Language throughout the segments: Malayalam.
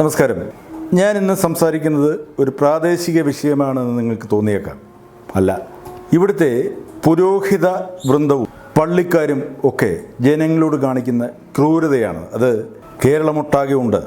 നമസ്കാരം. ഞാൻ ഇന്ന് സംസാരിക്കുന്നത് ഒരു പ്രാദേശിക വിഷയമാണെന്ന് നിങ്ങൾക്ക് തോന്നിയേക്കാം. അല്ല ഇവിടുത്തെ പുരോഹിത വൃന്ദവും പള്ളിക്കാരും ഒക്കെ ജനങ്ങളോട് കാണിക്കുന്ന ക്രൂരതയാണ്. അത് കേരളമൊട്ടാകെ ഉണ്ട്.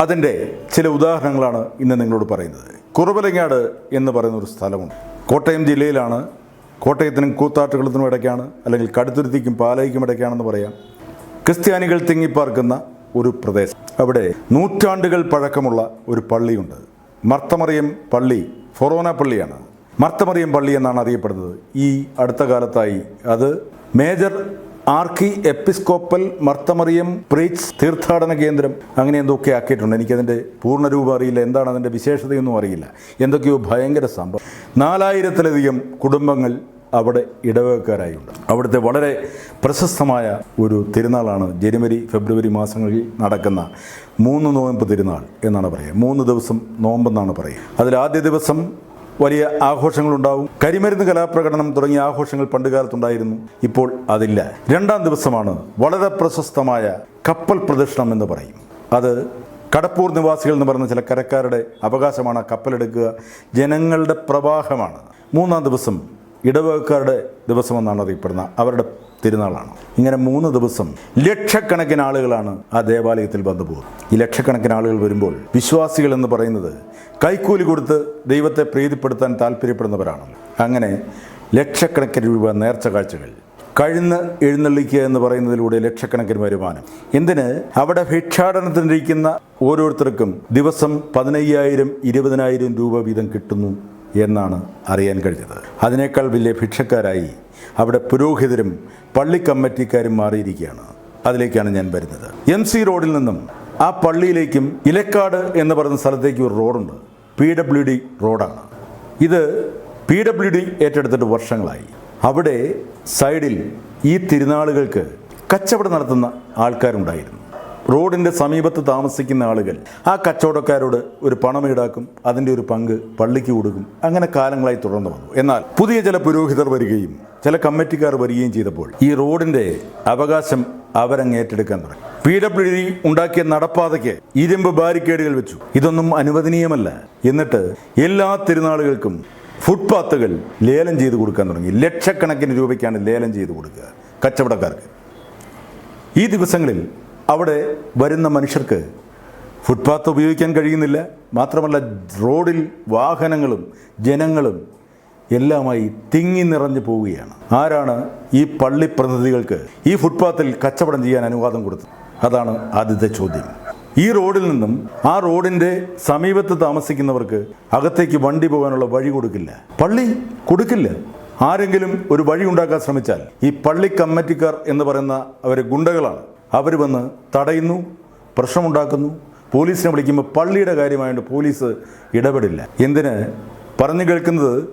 അതിന്റെ ചില ഉദാഹരണങ്ങളാണ് ഇന്ന് നിങ്ങളോട് പറയുന്നത്. കുറവലങ്ങാട് എന്ന് പറയുന്ന ഒരു സ്ഥലമുണ്ട്. കോട്ടയം ജില്ലയിലാണ്. കോട്ടയത്തിനും കൂത്താട്ടുകുളത്തിനും ഇടയ്ക്കാണ്. അല്ലെങ്കിൽ കടുത്തുരുത്തിക്കും പാലയ്ക്കും ഇടയ്ക്കാണെന്ന് പറയാം. ക്രിസ്ത്യാനികൾ തിങ്ങിപ്പാർക്കുന്ന ഒരു പ്രദേശം. അവിടെ നൂറ്റാണ്ടുകൾ പഴക്കമുള്ള ഒരു പള്ളിയുണ്ട്. മർത്തമറിയം പള്ളി ഫൊറോന പള്ളിയാണ്. മർത്തമറിയം പള്ളി എന്നാണ് അറിയപ്പെടുന്നത്. ഈ അടുത്ത കാലത്തായി അത് മേജർ ആർക്കി എപ്പിസ്കോപ്പൽ മർത്തമറിയം പ്രീച്ച് തീർത്ഥാടന കേന്ദ്രം അങ്ങനെ എന്തൊക്കെ ആക്കിയിട്ടുണ്ട്. എനിക്കതിന്റെ പൂർണരൂപം അറിയില്ല. എന്താണ് അതിന്റെ വിശേഷതയൊന്നും അറിയില്ല. എന്തൊക്കെയോ ഭയങ്കര സംഭവം. നാലായിരത്തിലധികം കുടുംബങ്ങൾ അവിടെ ഇടവകക്കാരായുണ്ട് അവിടുത്തെ വളരെ പ്രശസ്തമായ ഒരു തിരുനാളാണ് ജനുവരി ഫെബ്രുവരി മാസങ്ങളിൽ നടക്കുന്ന മൂന്ന് നോയമ്പ് തിരുനാൾ എന്നാണ് പറയുക. മൂന്ന് ദിവസം നോമ്പെന്നാണ് പറയുക. അതിൽ ആദ്യ ദിവസം വലിയ ആഘോഷങ്ങളുണ്ടാവും. കരിമരുന്ന് കലാപ്രകടനം തുടങ്ങിയ ആഘോഷങ്ങൾ പണ്ടുകാലത്തുണ്ടായിരുന്നു. ഇപ്പോൾ അതില്ല. രണ്ടാം ദിവസമാണ് വളരെ പ്രശസ്തമായ കപ്പൽ പ്രദക്ഷിണം എന്ന് പറയും. അത് കടപ്പൂർ നിവാസികൾ എന്ന് പറയുന്ന ചില കരക്കാരുടെ അവകാശമാണ് കപ്പലെടുക്കുക. ജനങ്ങളുടെ പ്രവാഹമാണ്. മൂന്നാം ദിവസം ഇടവകക്കാരുടെ ദിവസമെന്നാണ് അറിയപ്പെടുന്നത്. അവരുടെ തിരുനാളാണ്. ഇങ്ങനെ മൂന്ന് ദിവസം ലക്ഷക്കണക്കിന് ആളുകളാണ് ആ ദേവാലയത്തിൽ വന്നു പോകുന്നത്. ഈ ലക്ഷക്കണക്കിന് ആളുകൾ വരുമ്പോൾ വിശ്വാസികൾ എന്ന് പറയുന്നത് കൈക്കൂലി കൊടുത്ത് ദൈവത്തെ പ്രീതിപ്പെടുത്താൻ താല്പര്യപ്പെടുന്നവരാണ്. അങ്ങനെ ലക്ഷക്കണക്കിന് രൂപ നേർച്ച കാഴ്ചകൾ കഴിഞ്ഞ് എഴുന്നള്ളിക്കുക എന്ന് പറയുന്നതിലൂടെ ലക്ഷക്കണക്കിന് വരുമാനം. എന്തിന്? അവിടെ ഭിക്ഷാടനത്തിനിരിക്കുന്ന ഓരോരുത്തർക്കും ദിവസം പതിനയ്യായിരം ഇരുപതിനായിരം രൂപ വീതം കിട്ടുന്നു. എന്നാണ് അറിയാൻ കഴിഞ്ഞത്. അതിനേക്കാൾ വലിയ ഭിക്ഷക്കാരായി അവിടെ പുരോഹിതരും പള്ളി കമ്മിറ്റിക്കാരും മാറിയിരിക്കുകയാണ്. അതിലേക്കാണ് ഞാൻ വരുന്നത്. എം സി റോഡിൽ നിന്നും ആ പള്ളിയിലേക്കും ഇലക്കാട് എന്ന് പറയുന്ന സ്ഥലത്തേക്ക് ഒരു റോഡുണ്ട്. പി ഡബ്ല്യു ഡി റോഡാണ്. ഇത് പി ഡബ്ല്യു ഡി ഏറ്റെടുത്തിട്ട് വർഷങ്ങളായി. അവിടെ സൈഡിൽ ഈ തിരുനാളുകൾക്ക് കച്ചവടം നടത്തുന്ന ആൾക്കാരുണ്ടായിരുന്നു. റോഡിന്റെ സമീപത്ത് താമസിക്കുന്ന ആളുകൾ ആ കച്ചവടക്കാരോട് ഒരു പണം ഈടാക്കും അതിന്റെ ഒരു പങ്ക് പള്ളിക്ക് കൊടുക്കും. അങ്ങനെ കാലങ്ങളായി തുടർന്നു വന്നു. എന്നാൽ പുതിയ ചില പുരോഹിതർ വരികയും ചില കമ്മിറ്റിക്കാർ വരികയും ചെയ്തപ്പോൾ ഈ റോഡിന്റെ അവകാശം അവരങ്ങ് ഏറ്റെടുക്കാൻ തുടങ്ങി. പി ഡബ്ല്യു ഡി ഉണ്ടാക്കിയ നടപ്പാതയ്ക്ക് ഇരുമ്പ് ബാരിക്കേഡുകൾ വെച്ചു. ഇതൊന്നും അനുവദനീയമല്ല. എന്നിട്ട് എല്ലാ തിരുനാളുകൾക്കും ഫുട്പാത്തുകൾ ലേലം ചെയ്ത് കൊടുക്കാൻ തുടങ്ങി. ലക്ഷക്കണക്കിന് രൂപയ്ക്കാണ് ലേലം ചെയ്ത് കൊടുക്കുക കച്ചവടക്കാർക്ക്. ഈ ദിവസങ്ങളിൽ അവിടെ വരുന്ന മനുഷ്യർക്ക് ഫുട്പാത്ത് ഉപയോഗിക്കാൻ കഴിയുന്നില്ല. മാത്രമല്ല റോഡിൽ വാഹനങ്ങളും ജനങ്ങളും എല്ലാമായി തിങ്ങി നിറഞ്ഞു പോവുകയാണ്. ആരാണ് ഈ പള്ളി പ്രതിനിധികൾക്ക് ഈ ഫുട്പാത്തിൽ കച്ചവടം ചെയ്യാൻ അനുവാദം കൊടുത്തത്? അതാണ് ആദ്യത്തെ ചോദ്യം. ഈ റോഡിൽ നിന്നും ആ റോഡിന്റെ സമീപത്ത് താമസിക്കുന്നവർക്ക് അകത്തേക്ക് വണ്ടി പോകാനുള്ള വഴി കൊടുക്കില്ല. പള്ളി കൊടുക്കില്ല. ആരെങ്കിലും ഒരു വഴി ഉണ്ടാക്കാൻ ശ്രമിച്ചാൽ ഈ പള്ളി കമ്മിറ്റിക്കാർ എന്ന് പറയുന്ന അവർ ഗുണ്ടകളാണ്. അവർ വന്ന് തടയുന്നു പ്രശ്നമുണ്ടാക്കുന്നു. പോലീസിനെ വിളിക്കുമ്പോൾ പള്ളിയുടെ കാര്യമായിട്ട് പോലീസ് ഇടപെടില്ല. എന്തിന്? പറഞ്ഞു കേൾക്കുന്നത്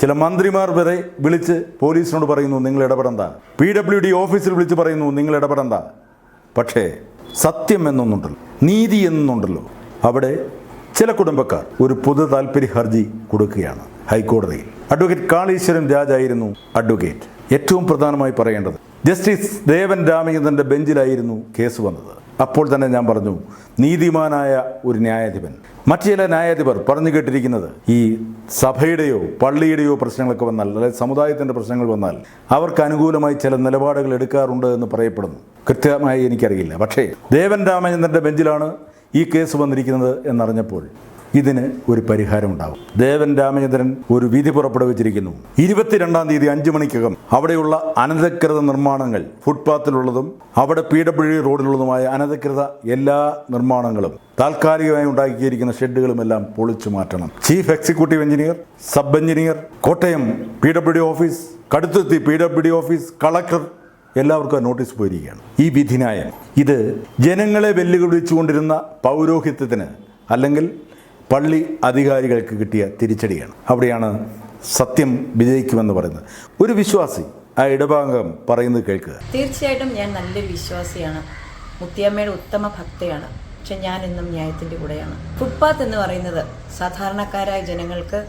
ചില മന്ത്രിമാർ വരെ വിളിച്ച് പോലീസിനോട് പറയുന്നു നിങ്ങൾ ഇടപെടണ്ട. പി ഡബ്ല്യു ഡി ഓഫീസിൽ വിളിച്ച് പറയുന്നു നിങ്ങൾ ഇടപെടണ്ട. പക്ഷേ സത്യം എന്നൊന്നുണ്ടല്ലോ നീതി എന്നൊന്നുണ്ടല്ലോ. അവിടെ ചില കുടുംബക്കാർ ഒരു പൊതു താല്പര്യ ഹർജി കൊടുക്കുകയാണ് ഹൈക്കോടതിയിൽ. അഡ്വക്കേറ്റ് കാളീശ്വരൻ രാജായിരുന്നു അഡ്വക്കേറ്റ്. ഏറ്റവും പ്രധാനമായി പറയേണ്ടത് ജസ്റ്റിസ് ദേവൻ രാമചന്ദ്രന്റെ ബെഞ്ചിലായിരുന്നു കേസ് വന്നത്. അപ്പോൾ തന്നെ ഞാൻ പറഞ്ഞു നീതിമാനായ ഒരു ന്യായാധിപൻ. മറ്റു ചില ന്യായാധിപർ പറഞ്ഞു കേട്ടിരിക്കുന്നത് ഈ സഭയുടെയോ പള്ളിയുടെയോ പ്രശ്നങ്ങളൊക്കെ വന്നാൽ അല്ലെങ്കിൽ സമുദായത്തിന്റെ പ്രശ്നങ്ങൾ വന്നാൽ അവർക്ക് അനുകൂലമായി ചില നിലപാടുകൾ എടുക്കാറുണ്ട് എന്ന് പറയപ്പെടുന്നു. കൃത്യമായി എനിക്കറിയില്ല. പക്ഷേ ദേവൻ രാമചന്ദ്രന്റെ ബെഞ്ചിലാണ് ഈ കേസ് വന്നിരിക്കുന്നത് എന്നറിഞ്ഞപ്പോൾ ഇതിന് ഒരു പരിഹാരം ഉണ്ടാകും ദേവൻ രാമചന്ദ്രൻ ഒരു വിധി പുറപ്പെടുവിച്ചിരിക്കുന്നു. ഇരുപത്തിരണ്ടാം തീയതി അഞ്ചു മണിക്കകം അവിടെയുള്ള അനധികൃത നിർമ്മാണങ്ങൾ ഫുട്പാത്തിലുള്ളതും അവിടെ പി ഡബ്ല്യു റോഡിലുള്ളതുമായ അനധികൃത എല്ലാ നിർമ്മാണങ്ങളും താൽക്കാലികമായി ഉണ്ടാക്കിയിരിക്കുന്ന ഷെഡുകളുമെല്ലാം പൊളിച്ചു മാറ്റണം. Chief executive engineer sub engineer Kottayam P W office Kaduthuruthy P W office collector എല്ലാവർക്കും നോട്ടീസ് പോയിരിക്കുകയാണ്. ഈ വിധിന്യായം ഇത് ജനങ്ങളെ വെല്ലുവിളിച്ചുകൊണ്ടിരുന്ന പൗരോഹിത്യത്തിന് അല്ലെങ്കിൽ പള്ളി അധികാരികൾക്ക് കിട്ടിയ തിരിച്ചടിയാണ്. അവിടെയാണ് സത്യം വിജയിക്കുമെന്ന് പറയുന്നത്. ഒരു വിശ്വാസി ആ ഇടഭാഗം പറയുന്നത് കേൾക്കുക. തീർച്ചയായിട്ടും ഞാൻ നല്ലൊരു വിശ്വാസിയാണ്. മുത്തിയമ്മയുടെ ഉത്തമ ഭക്തയാണ്. പക്ഷെ ഞാൻ ഇന്നും ന്യായത്തിന്റെ കൂടെയാണ്. ഫുട്പാത്ത് എന്ന് പറയുന്നത് സാധാരണക്കാരായ ജനങ്ങൾക്ക്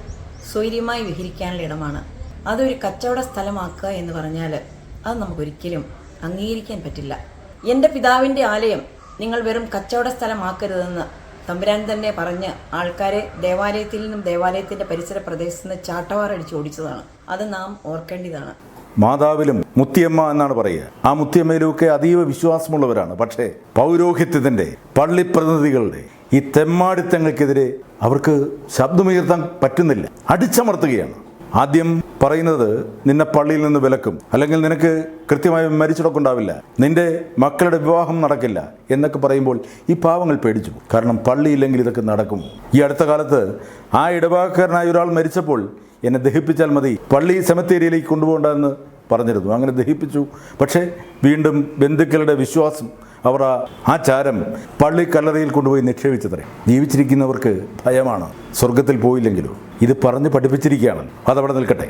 സ്വൈര്യമായി വിഹരിക്കാനുള്ള ഇടമാണ്. അതൊരു കച്ചവട സ്ഥലമാക്കുക എന്ന് പറഞ്ഞാൽ അത് നമുക്കൊരിക്കലും അംഗീകരിക്കാൻ പറ്റില്ല. എന്റെ പിതാവിന്റെ ആലയം നിങ്ങൾ വെറും കച്ചവട സ്ഥലമാക്കരുതെന്ന് തമ്പുരാൻ തന്നെ പറഞ്ഞ് ആൾക്കാരെ ദേവാലയത്തിൽ നിന്നും ദേവാലയത്തിന്റെ പരിസര പ്രദേശത്ത് നിന്ന് ചാട്ടവാറടിച്ച് ഓടിച്ചതാണ്. അത് നാം ഓർക്കേണ്ടതാണ്. മാതാവിലും മുത്തിയമ്മ എന്നാണ് പറയുക. ആ മുത്തിയമ്മയിലുമൊക്കെ അതീവ വിശ്വാസമുള്ളവരാണ്. പക്ഷേ പൗരോഹിത്യത്തിന്റെ പള്ളി പ്രതിനിധികളുടെ ഈ തെമ്മാടിത്തങ്ങൾക്കെതിരെ അവർക്ക് ശബ്ദമുയർത്താൻ പറ്റുന്നില്ല. അടിച്ചമർത്തുകയാണ്. ആദ്യം പറയുന്നത് നിന്നെ പള്ളിയിൽ നിന്ന് വിലക്കും. അല്ലെങ്കിൽ നിനക്ക് കൃത്യമായി മരിച്ചിടക്കുണ്ടാവില്ല. നിന്റെ മക്കളുടെ വിവാഹം നടക്കില്ല എന്നൊക്കെ പറയുമ്പോൾ ഈ പാവങ്ങൾ പേടിച്ചു കാരണം പള്ളിയില്ലെങ്കിൽ ഇതൊക്കെ നടക്കും. ഈ അടുത്ത കാലത്ത് ആ ഇടവാക്കാരനായ ഒരാൾ മരിച്ചപ്പോൾ എന്നെ ദഹിപ്പിച്ചാൽ മതി. പള്ളി സെമത്തേരിയിലേക്ക് കൊണ്ടുപോകണ്ടെന്ന് പറഞ്ഞിരുന്നു. അങ്ങനെ ദഹിപ്പിച്ചു. പക്ഷേ വീണ്ടും ബന്ധുക്കളുടെ വിശ്വാസം അവർ ആ- ചാരം പള്ളി കല്ലറയിൽ കൊണ്ടുപോയി നിക്ഷേപിച്ചത്രേ. ജീവിച്ചിരിക്കുന്നവർക്ക് ഭയമാണ്. സ്വർഗത്തിൽ പോയില്ലെങ്കിലോ? ഇത് പറഞ്ഞ് പഠിപ്പിച്ചിരിക്കുകയാണ്. അതവിടെ നിൽക്കട്ടെ.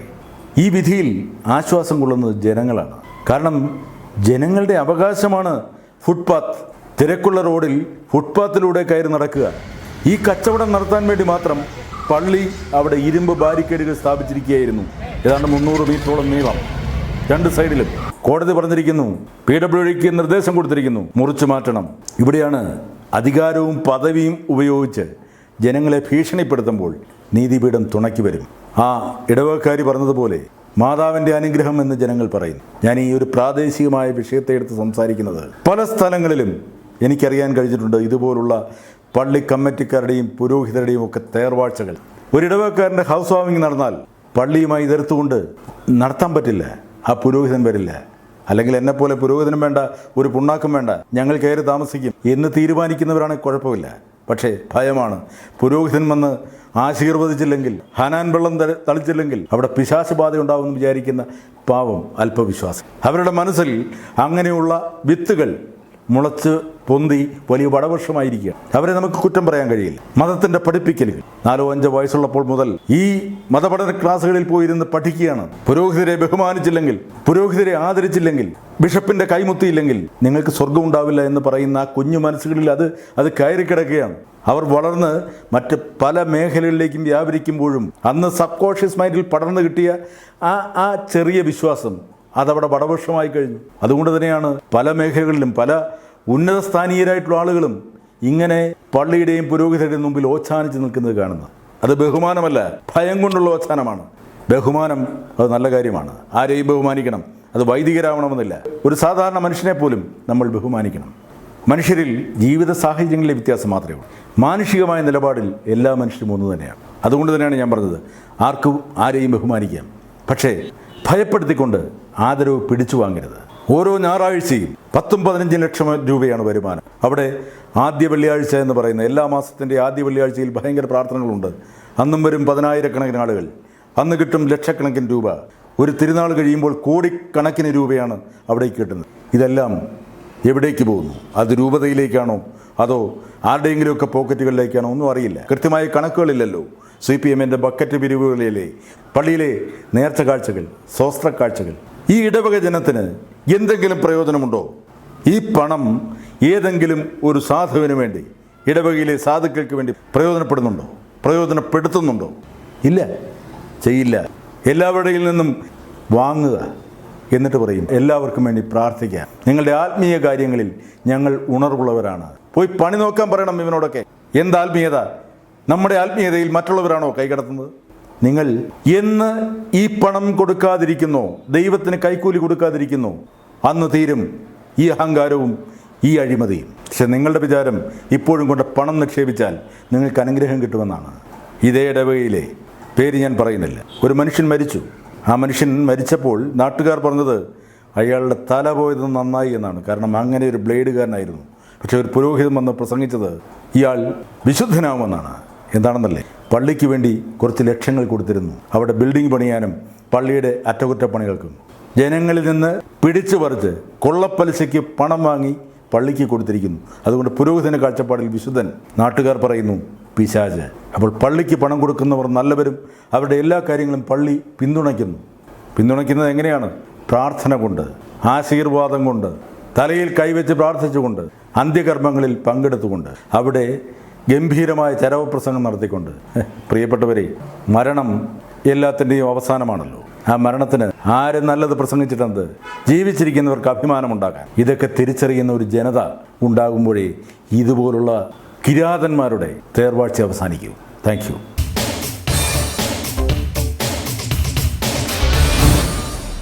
ഈ വിധിയിൽ ആശ്വാസം കൊള്ളുന്നത് ജനങ്ങളാണ്. കാരണം ജനങ്ങളുടെ അവകാശമാണ് ഫുട്പാത്ത് തിരക്കുള്ള റോഡിൽ ഫുട്പാത്തിലൂടെ കയറി നടക്കുക. ഈ കച്ചവടം നടത്താൻ വേണ്ടി മാത്രം പള്ളി അവിടെ ഇരുമ്പ് ബാരിക്കേഡുകൾ സ്ഥാപിച്ചിരിക്കുകയായിരുന്നു. ഏതാണ്ട് മുന്നൂറ് മീറ്ററോളം നീളം. രണ്ട് സൈഡിലും കോടതി പറഞ്ഞിരിക്കുന്നു. പി ഡബ്ല്യു ഡിക്ക് നിർദ്ദേശം കൊടുത്തിരിക്കുന്നു. മുറിച്ചു മാറ്റണം. ഇവിടെയാണ് അധികാരവും പദവിയും ഉപയോഗിച്ച് ജനങ്ങളെ ഭീഷണിപ്പെടുത്തുമ്പോൾ നീതിപീഠം തുണക്കി വരും. ആ ഇടവക്കാരി പറഞ്ഞതുപോലെ മാതാവിന്റെ അനുഗ്രഹം എന്ന് ജനങ്ങൾ പറയുന്നു. ഞാൻ ഈ ഒരു പ്രാദേശികമായ വിഷയത്തെ എടുത്ത് സംസാരിക്കുന്നത് പല സ്ഥലങ്ങളിലും എനിക്കറിയാൻ കഴിഞ്ഞിട്ടുണ്ട് ഇതുപോലുള്ള പള്ളി കമ്മിറ്റിക്കാരുടെയും പുരോഹിതരുടെയും ഒക്കെ തേർവാഴ്ചകൾ. ഒരു ഇടവക്കാരന്റെ ഹൗസ് വാമിംഗ് നടന്നാൽ പള്ളിയുമായി എതിർത്തുകൊണ്ട് നടത്താൻ പറ്റില്ല. ആ പുരോഹിതൻ വരില്ല. അല്ലെങ്കിൽ എന്നെപ്പോലെ പുരോഹിതനും വേണ്ട ഒരു പുണ്ണാക്കും വേണ്ട. ഞങ്ങൾ കയറി താമസിക്കും. എന്ന് തീരുമാനിക്കുന്നവരാണെങ്കിൽ കുഴപ്പമില്ല. പക്ഷേ ഭയമാണ്. പുരോഹിതൻ വന്ന് ആശീർവദിച്ചില്ലെങ്കിൽ ഹനാൻ വെള്ളം തളിച്ചില്ലെങ്കിൽ അവിടെ പിശാശബാധ ഉണ്ടാവുമെന്ന് വിചാരിക്കുന്ന പാവം അല്പവിശ്വാസം. അവരുടെ മനസ്സിൽ അങ്ങനെയുള്ള വിത്തുകൾ മുളച്ച് പൊന്തി വലിയ വടവർഷമായിരിക്കുക അവരെ നമുക്ക് കുറ്റം പറയാൻ കഴിയില്ല. മതത്തിന്റെ പഠിപ്പിക്കലുകൾ. നാലോ അഞ്ചോ വയസ്സുള്ളപ്പോൾ മുതൽ ഈ മതപഠന ക്ലാസ്സുകളിൽ പോയിരുന്ന് പഠിക്കുകയാണ്. പുരോഹിതരെ ബഹുമാനിച്ചില്ലെങ്കിൽ പുരോഹിതരെ ആദരിച്ചില്ലെങ്കിൽ ബിഷപ്പിന്റെ കൈമുത്തിയില്ലെങ്കിൽ നിങ്ങൾക്ക് സ്വർഗം ഉണ്ടാവില്ല എന്ന് പറയുന്ന ആ കുഞ്ഞു മനസ്സുകളിൽ അത് അത് കയറി കിടക്കുകയാണ്. അവർ വളർന്ന് മറ്റ് പല മേഖലകളിലേക്കും വ്യാപരിക്കുമ്പോഴും അന്ന് സബ് കോൺഷ്യസ് മൈൻഡിൽ പടർന്നു കിട്ടിയ ആ ആ ചെറിയ വിശ്വാസം അതവിടെ വടവൃക്ഷമായി കഴിഞ്ഞു. അതുകൊണ്ട് തന്നെയാണ് പല മേഖലകളിലും പല ഉന്നത സ്ഥാനീയരായിട്ടുള്ള ആളുകളും ഇങ്ങനെ പള്ളിയുടെയും പുരോഹിതരുടെയും മുമ്പിൽ ഓച്ചാനിച്ച് നിൽക്കുന്നത് കാണുന്നത്. അത് ബഹുമാനമല്ല ഭയം കൊണ്ടുള്ള ഓച്ചാനമാണ് ബഹുമാനം അത് നല്ല കാര്യമാണ്. ആരെയും ബഹുമാനിക്കണം. അത് വൈദികരാവണമെന്നില്ല. ഒരു സാധാരണ മനുഷ്യനെ പോലും നമ്മൾ ബഹുമാനിക്കണം. മനുഷ്യരിൽ ജീവിത സാഹചര്യങ്ങളിലെ വ്യത്യാസം മാത്രമേ ഉള്ളൂ. മാനുഷികമായ നിലപാടിൽ എല്ലാ മനുഷ്യരും ഒന്ന് തന്നെയാണ്. അതുകൊണ്ട് തന്നെയാണ് ഞാൻ പറഞ്ഞത് ആർക്കും ആരെയും ബഹുമാനിക്കാം. പക്ഷേ ഭയപ്പെടുത്തിക്കൊണ്ട് ആദരവ് പിടിച്ചു വാങ്ങരുത്. ഓരോ ഞായറാഴ്ചയും പത്തും പതിനഞ്ചും ലക്ഷം രൂപയാണ് വരുമാനം. അവിടെ ആദ്യ വെള്ളിയാഴ്ച എന്ന് പറയുന്ന എല്ലാ മാസത്തിന്റെ ആദ്യ വെള്ളിയാഴ്ചയിൽ ഭയങ്കര പ്രാർത്ഥനകളുണ്ട്. അന്നും വരും പതിനായിരക്കണക്കിന് ആളുകൾ. അന്ന് കിട്ടും ലക്ഷക്കണക്കിന് രൂപ. ഒരു തിരുനാൾ കഴിയുമ്പോൾ കോടിക്കണക്കിന് രൂപയാണ് അവിടേക്ക് കിട്ടുന്നത്. ഇതെല്ലാം എവിടേക്ക് പോകുന്നു? അത് രൂപതയിലേക്കാണോ അതോ ആരുടെയെങ്കിലുമൊക്കെ പോക്കറ്റുകളിലേക്കാണോ? ഒന്നും അറിയില്ല. കൃത്യമായ കണക്കുകളില്ലല്ലോ. സി പി എമ്മിന്റെ ബക്കറ്റ് പിരിവുകളിലെ പള്ളിയിലെ നേർച്ച കാഴ്ചകൾ സ്വസ്ത്ര കാഴ്ചകൾ. ഈ ഇടവക ജനത്തിന് എന്തെങ്കിലും പ്രയോജനമുണ്ടോ? ഈ പണം ഏതെങ്കിലും ഒരു സാധുവിന് വേണ്ടി ഇടവകയിലെ സാധുക്കൾക്ക് വേണ്ടി പ്രയോജനപ്പെടുന്നുണ്ടോ? പ്രയോജനപ്പെടുത്തുന്നുണ്ടോ? ഇല്ല. ചെയ്യില്ല. എല്ലാവരുടെയിൽ നിന്നും വാങ്ങുക. എന്നിട്ട് പറയും എല്ലാവർക്കും വേണ്ടി പ്രാർത്ഥിക്കാം. നിങ്ങളുടെ ആത്മീയ കാര്യങ്ങളിൽ ഞങ്ങൾ ഉണർവുള്ളവരാണ്. പോയി പണി നോക്കാൻ പറയണം ഇവനോടൊക്കെ. എന്ത് ആത്മീയത? നമ്മുടെ ആത്മീയതയിൽ മറ്റുള്ളവരാണോ കൈകടത്തുന്നത്? നിങ്ങൾ എന്ന് ഈ പണം കൊടുക്കാതിരിക്കുന്നു ദൈവത്തിന് കൈക്കൂലി കൊടുക്കാതിരിക്കുന്നു അന്ന് തീരും ഈ അഹങ്കാരവും ഈ അഴിമതിയും. പക്ഷെ നിങ്ങളുടെ വിചാരം ഇപ്പോഴും കൊണ്ട് പണം നിക്ഷേപിച്ചാൽ നിങ്ങൾക്ക് അനുഗ്രഹം കിട്ടുമെന്നാണ്. ഇതേ ഇടവകയിലെ പേര് ഞാൻ പറയുന്നില്ല. ഒരു മനുഷ്യൻ മരിച്ചു. ആ മനുഷ്യൻ മരിച്ചപ്പോൾ നാട്ടുകാർ പറഞ്ഞത് അയാളുടെ തല പോയത് നന്നായി എന്നാണ്. കാരണം അങ്ങനെ ഒരു ബ്ലേഡുകാരനായിരുന്നു. പക്ഷെ ഒരു പുരോഹിതൻ വന്ന് പ്രസംഗിച്ചത് ഇയാൾ വിശുദ്ധനാവുമെന്നാണ്. എന്താണെന്നല്ലേ? പള്ളിക്ക് വേണ്ടി കുറച്ച് ലക്ഷ്യങ്ങൾ കൊടുത്തിരുന്നു. അവിടെ ബിൽഡിംഗ് പണിയാനും പള്ളിയുടെ അറ്റകുറ്റപ്പണികൾക്കും. ജനങ്ങളിൽ നിന്ന് പിടിച്ചു പറിച്ച് കൊള്ളപ്പലിശയ്ക്ക് പണം വാങ്ങി പള്ളിക്ക് കൊടുത്തിരിക്കുന്നു. അതുകൊണ്ട് പുരോഹിതന്റെ കാഴ്ചപ്പാടിൽ വിശുദ്ധൻ. നാട്ടുകാർ പറയുന്നു പിശാച് അപ്പോൾ പള്ളിക്ക് പണം കൊടുക്കുന്നവർ നല്ലവരും. അവരുടെ എല്ലാ കാര്യങ്ങളും പള്ളി പിന്തുണയ്ക്കുന്നു. പിന്തുണയ്ക്കുന്നത് എങ്ങനെയാണ്? പ്രാർത്ഥന കൊണ്ട് ആശീർവാദം കൊണ്ട് തലയിൽ കൈവച്ച് പ്രാർത്ഥിച്ചുകൊണ്ട് അന്ത്യകർമ്മങ്ങളിൽ പങ്കെടുത്തുകൊണ്ട് അവിടെ ഗംഭീരമായ ചരവപ്രസംഗം നടത്തിക്കൊണ്ട്. പ്രിയപ്പെട്ടവരെ മരണം എല്ലാത്തിന്റെയും അവസാനമാണല്ലോ. ആ മരണത്തിന് ആര് നല്ലത് പ്രസംഗിച്ചിട്ടുണ്ട് ജീവിച്ചിരിക്കുന്നവർക്ക് അഭിമാനമുണ്ടാകാൻ. ഇതൊക്കെ തിരിച്ചറിയുന്ന ഒരു ജനത ഉണ്ടാകുമ്പോഴേ ഇതുപോലുള്ള കിരാതന്മാരുടെ തേർവാഴ്ച അവസാനിക്കൂ. Thank you.